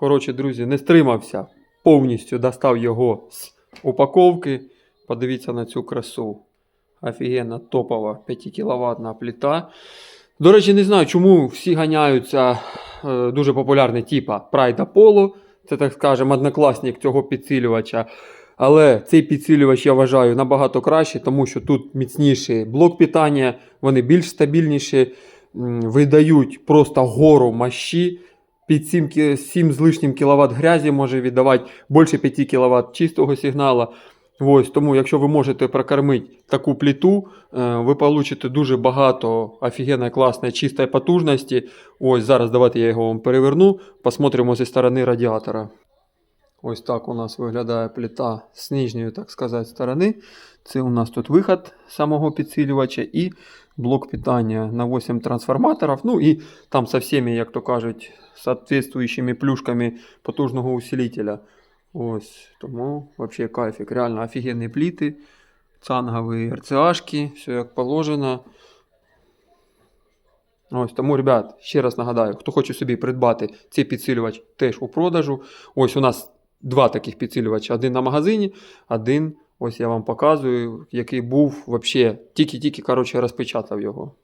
Коротше, друзі, не стримався. Повністю достав його з упаковки. Подивіться на цю красу. Офігенна топова 5 кВт плита. До речі, не знаю, чому всі ганяються е, дуже популярний типа Pride Apollo. Це, так скажемо, однокласник цього підсилювача. Але цей підсилювач я вважаю набагато краще, тому що тут міцніший блок питання, вони більш стабільніші, видають просто гору мощі. Під 7, 7 з лишнім кВт грязі може віддавати більше 5 кВт чистого сигналу. Ось, тому, якщо ви можете прокормити таку плиту, е, ви получите дуже багато офігенної, класної, чистої потужності. Ось зараз давайте я його вам переверну, посмотримо зі сторони радіатора. Ось так у нас виглядає плита з нижньої, так сказати, сторони. Це у нас тут виход самого підсилювача і блок питання на 8 трансформаторів. Ну і там со всіми, як то кажуть, соответствующими плюшками потужного усилителя. Ось, тому взагалі кайфік. Реально офігенні пліти, цангові РЦАшки, все як положено. Ось тому, ребят, ще раз нагадаю, хто хоче собі придбати цей підсилювач теж у продажу. Ось у нас два таких підсилювача: один на магазині, один, ось я вам показую, який був взагалі, тільки-тільки розпечатав його.